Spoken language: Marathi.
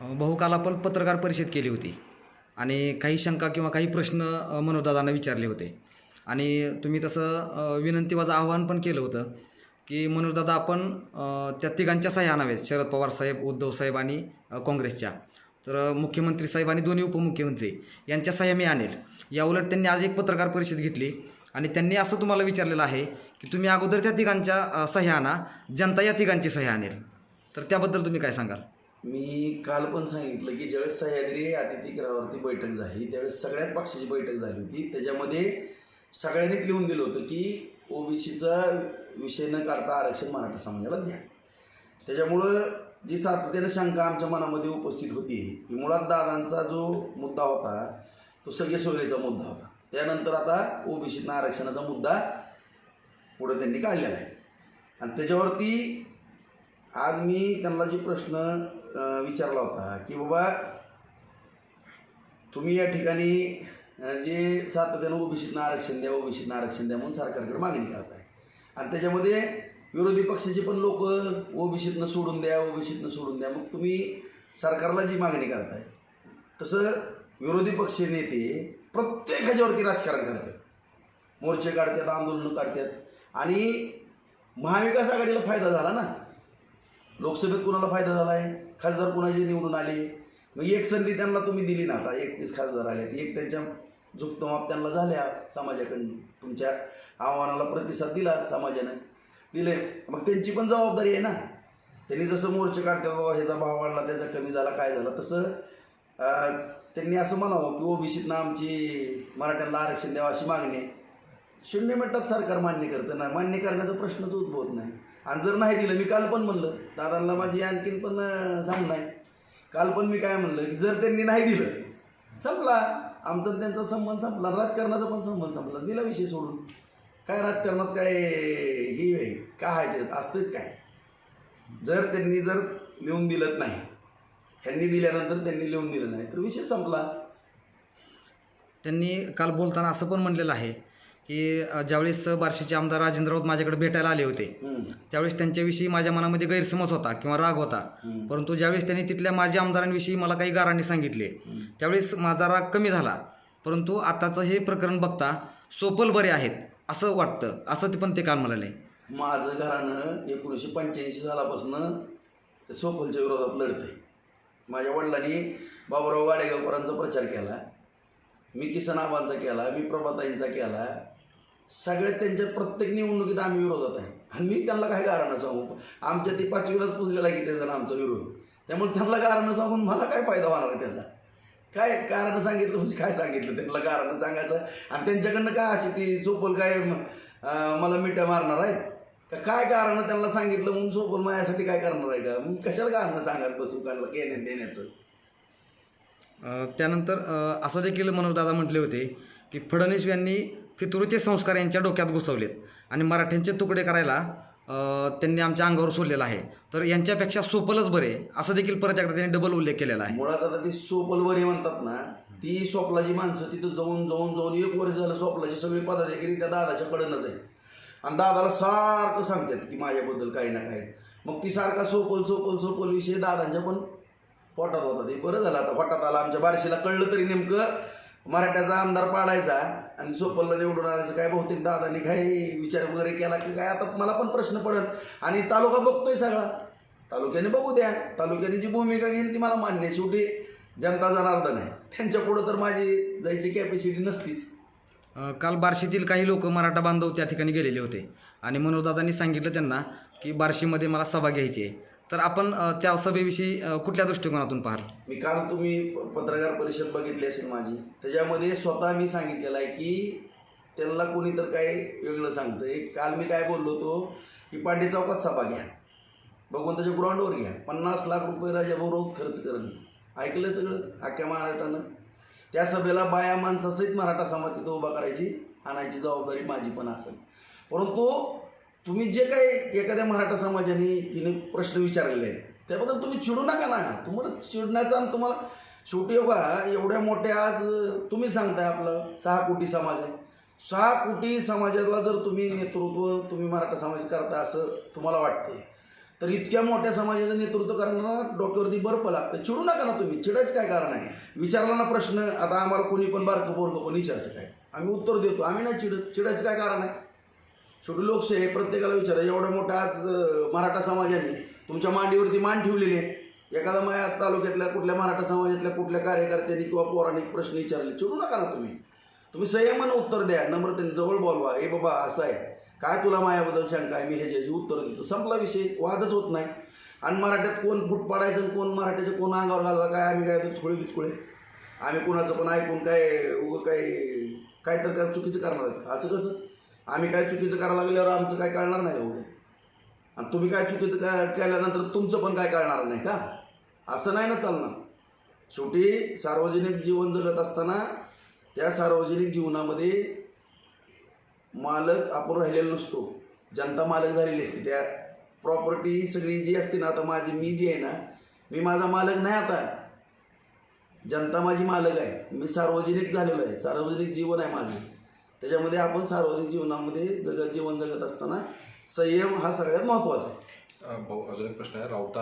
अ, पण पत्रकार परिषद केली होती. आणि काही शंका किंवा काही प्रश्न अ, मनोजदादांना विचारले होते. आणि तुम्ही तसं विनंतीवाचं आवाहन पण केलं होतं की मनोजदादा आपण त्या तिघांच्या सह्या आणाव्यात. शरद पवार साहेब उद्धव साहेब आणि काँग्रेसच्या. तर मुख्यमंत्री साहेब आणि दोन्ही उपमुख्यमंत्री यांच्या सह्या मी आणेल. याउलट त्यांनी आज एक पत्रकार परिषद घेतली. आणि त्यांनी असं तुम्हाला विचारलेलं आहे की तुम्ही अगोदर त्या तिघांच्या सह्या आणा. जनता या तिघांची सह्या आणेल. तर त्याबद्दल तुम्ही काय सांगाल? मी काल पण सांगितलं की ज्यावेळेस सह्याद्री अतिथीगृहावरती बैठक झाली त्यावेळेस सगळ्याच पक्षाची बैठक झाली होती. त्याच्यामध्ये सगळ्यांनीच लिहून दिलं होतं की ओबीसीचा विषय न काढता आरक्षण मराठा समाजाला द्या. त्याच्यामुळं जी सातत्यानं शंका आमच्या मनामध्ये उपस्थित होती की मुळात दादांचा जो मुद्दा होता तो सगळे सोयरेचा मुद्दा होता. त्यानंतर आता ओबीसीतना आरक्षणाचा मुद्दा पुढं त्यांनी काढलेला आहे. आणि त्याच्यावरती आज मी त्यांना जे प्रश्न विचारला होता की बाबा तुम्ही या ठिकाणी जे सातत्यानं ओबीसीतनं आरक्षण द्या ओबीसीतनं आरक्षण द्या म्हणून सरकारकडे मागणी करताय. आणि त्याच्यामध्ये विरोधी पक्षाचे पण लोक ओबीसीतनं सोडून द्या ओबीसीतनं सोडून द्या मग तुम्ही सरकारला जी मागणी करताय तसं विरोधी पक्ष नेते प्रत्येक ह्याच्यावरती राजकारण करतात. मोर्चे काढतात आंदोलनं काढतात. आणि महाविकास आघाडीला फायदा झाला ना. लोकसभेत कुणाला फायदा झाला आहे? खासदार कुणाचे निवडून आले? मग एक संधी त्यांना तुम्ही दिली ना आता एकवीस खासदार आले एक त्यांच्या झुकतमाप त्यांना झाल्या समाजाकडून. तुमच्या आव्हानाला प्रतिसाद दिला समाजानं. दिले मग त्यांची पण जबाबदारी आहे ना. त्यांनी जसं मोर्चे काढतात बाबा ह्याचा भाव वाढला त्याचा कमी झाला काय झालं तसं त्यांनी असं म्हणावं की ओबीसीतनं आमची मराठ्यांना आरक्षण द्यावं अशी मागणी शून्य मिनिटात सरकार मान्य करतं ना मान्य करण्याचा प्रश्नच उद्भवत नाही. आणि जर नाही दिलं मी काल पण म्हणलं दादांना माझी आणखीन पण अं, सांगणं आहे काल पण मी काय म्हणलं की जर त्यांनी नाही दिलं संपला. आमचा त्यांचा संबंध संपला राजकारणाचा पण संबंध संपला. दिला विषय सोडून. काय राजकारणात काय हे आहे काय आहे ते असतेच काय. जर त्यांनी जर लिहून दिलं नाही ह्यांनी दिल्यानंतर त्यांनी लिहून दिलं नाही तर विषय संपला. त्यांनी काल बोलताना असं पण म्हणलेलं आहे की ज्यावेळेस बार्शीचे आमदार राजेंद्र राऊत माझ्याकडे भेटायला आले होते. त्यावेळेस त्यांच्याविषयी माझ्या मनामध्ये गैरसमज होता किंवा राग होता. परंतु ज्यावेळेस त्यांनी तिथल्या माजी आमदारांविषयी मला काही गारांनी सांगितले त्यावेळेस माझा राग कमी झाला. परंतु आताचं हे प्रकरण बघता सोपल बरे आहेत असं वाटतं असं ते पण ते काल म्हणाले. माझं घराणं एकोणीसशे पंच्याऐंशी सालापासून सोपलच्या विरोधात लढते माझ्या वडिलांनी बाबूराव गाडेगावकरांचा प्रचार केला. मी किसन आबांचा केला मी प्रभाताईंचा केला सगळ्यात त्यांच्या प्रत्येक निवडणुकीत आम्ही विरोधात आहे. आणि मी त्यांना काय कारण सांगू आमच्या ती पाचवीलाच पुजलेला की त्यांचा आमचा विरोध. त्यामुळे त्यांना कारण सांगून मला काय फायदा होणार आहे त्याचा? काय कारण सांगितलं म्हणजे काय सांगितलं? त्यांना कारण सांगायचं. आणि त्यांच्याकडनं काय अशी ती सोपल काय मला मिठ्या मारणार आहेत? का काय कारण त्यांना सांगितलं म्हणून सोपल माझ्यासाठी काय करणार आहे का? मग कशाला कारण सांगायला बसू? त्यांना घेण्या देण्याचं त्यानंतर असं देखील मनोजदादा म्हटले होते की फडणवीस यांनी फितुरीचे संस्कार यांच्या डोक्यात घुसवलेत आणि मराठ्यांचे तुकडे करायला त्यांनी आमच्या अंगावर सोडलेला आहे. तर यांच्यापेक्षा सोपलच बरे असं देखील परत एकदा त्यांनी डबल उल्लेख केलेला आहे. मुळात आता ती बरे म्हणतात ना ती सोपलाची माणसं तिथं जाऊन जाऊन जाऊन एक वर्ष झालं सोपलाची सगळी पदाधिकारी त्या दादाच्या कडनच आहे आणि दादाला सारखं सांगतात की माझ्याबद्दल काही ना काही. मग ती सारखा सोपल सोपल सोपल विषय दादांच्या पण पोटात होता ते. बरं झालं आता पोटात आला. आमच्या बारशीला कळलं तरी नेमकं मराठ्याचा आमदार पाडायचा आणि सोपलला निवडून आणायचं. काय बहुतेक दादांनी काही विचार वगैरे केला की काय? आता मला पण प्रश्न पडेल. आणि तालुका बघतोय सगळा. तालुक्याने बघू द्या. तालुक्याने जी भूमिका घेईल ती मला मान्य शेवटी जनता जनार्दन आहे त्यांच्या पुढं तर माझी जायची कॅपॅसिटी नसतीच. अ, काल बार्शीतील काही लोक मराठा बांधव त्या ठिकाणी गेलेले होते. आणि मनोजदादांनी सांगितलं त्यांना की बार्शीमध्ये मला सभा घ्यायची आहे. तर आपण त्या सभेविषयी कुठल्या दृष्टिकोनातून पाहाल? मी काल तुम्ही प- पत्रकार परिषद बघितली असेल माझी. त्याच्यामध्ये स्वतः मी सांगितलेलं आहे की त्यांना कोणी तर काय वेगळं सांगतं. एक काल मी काय बोललो होतो की पांडे चौकात सभा घ्या. भगवंताच्या ग्राउंडवर घ्या. पन्नास लाख रुपये राजाभाऊ खर्च करणं. ऐकलं सगळं? अख्ख्या महाराष्ट्रानं? त्या सभेला बाया माणसासहित मराठा समाज तिथं उभा करायची आणायची जबाबदारी माझी पण असेल. परंतु तुम्ही जे काही एखाद्या मराठा समाजाने तिने प्रश्न विचारलेले आहेत त्याबद्दल तुम्ही चिडू नका ना. तुम्हाला चिडण्याचा आणि तुम्हाला शेवटी बघा एवढ्या मोठ्या आज तुम्ही सांगताय आपलं सहा कोटी समाज आहे. सहा कोटी समाजाला जर तुम्ही नेतृत्व तुम्ही मराठा समाज करता असं तुम्हाला वाटते तर इतक्या मोठ्या समाजाचं नेतृत्व करणारा डोक्यावरती बर्फ लागतं चिडू नका ना तुम्ही. चिडायचं काय कारण आहे? विचारला ना प्रश्न आता आम्हाला कोणी पण बारकं बोलतो कोणी विचारतं काय? आम्ही उत्तर देतो. आम्ही नाही चिडत. चिडायचं काय कारण आहे? शेवटी लोकशाही हे प्रत्येकाला विचारा एवढ्या मोठ्या आज मराठा समाजाने तुमच्या मांडीवरती मान ठेवलेली आहे. एखादा माझ्या तालुक्यातल्या कुठल्या मराठा समाजातल्या कुठल्या कार्यकर्त्यांनी किंवा पौराणिक प्रश्न विचारले चिडू नका ना तुम्ही. तुम्ही संयमानं उत्तर द्या नम्रतेने जवळ बोलवा. हे बाबा असं आहे. काय तुला मायाबद्दल शंका आहे? मी ह्याच्याशी उत्तर देतो. संपला विषय वादच होत नाही. आणि मराठ्यात कोण फूट पाडायचं आणि कोण मराठ्याच्या कोण अंगावर घालला काय? आम्ही काय तो थोडे बितकुळे आम्ही कोणाचं पण ऐकून काय उगं काय काय तर काय चुकीचं करणार आहेत. असं कसं? आम्ही काय चुकीचं करायला लागल्यावर आमचं काय कळणार नाही का आणि तुम्ही काय चुकीचं काय केल्यानंतर तुमचं पण काय कळणार नाही का? असं नाही ना चालणार. शेवटी सार्वजनिक जीवन जगत असताना त्या सार्वजनिक जीवनामध्ये मालक आपण राहिलेलो नसतो. जनता मालक झालेली असते. त्या प्रॉपर्टी सगळी जी असते ना आता माझी मी जी आहे ना मी माझा मालक नाही आता. जनता माझी मालक आहे. मी सार्वजनिक झालेलो आहे. सार्वजनिक जीवन आहे माझं. त्याच्यामध्ये आपण सार्वजनिक जीवनामध्ये जगत जीवन जगत असताना संयम हा सगळ्यात महत्त्वाचा आहे. भाऊ अजून एक प्रश्न आहे. राऊतांना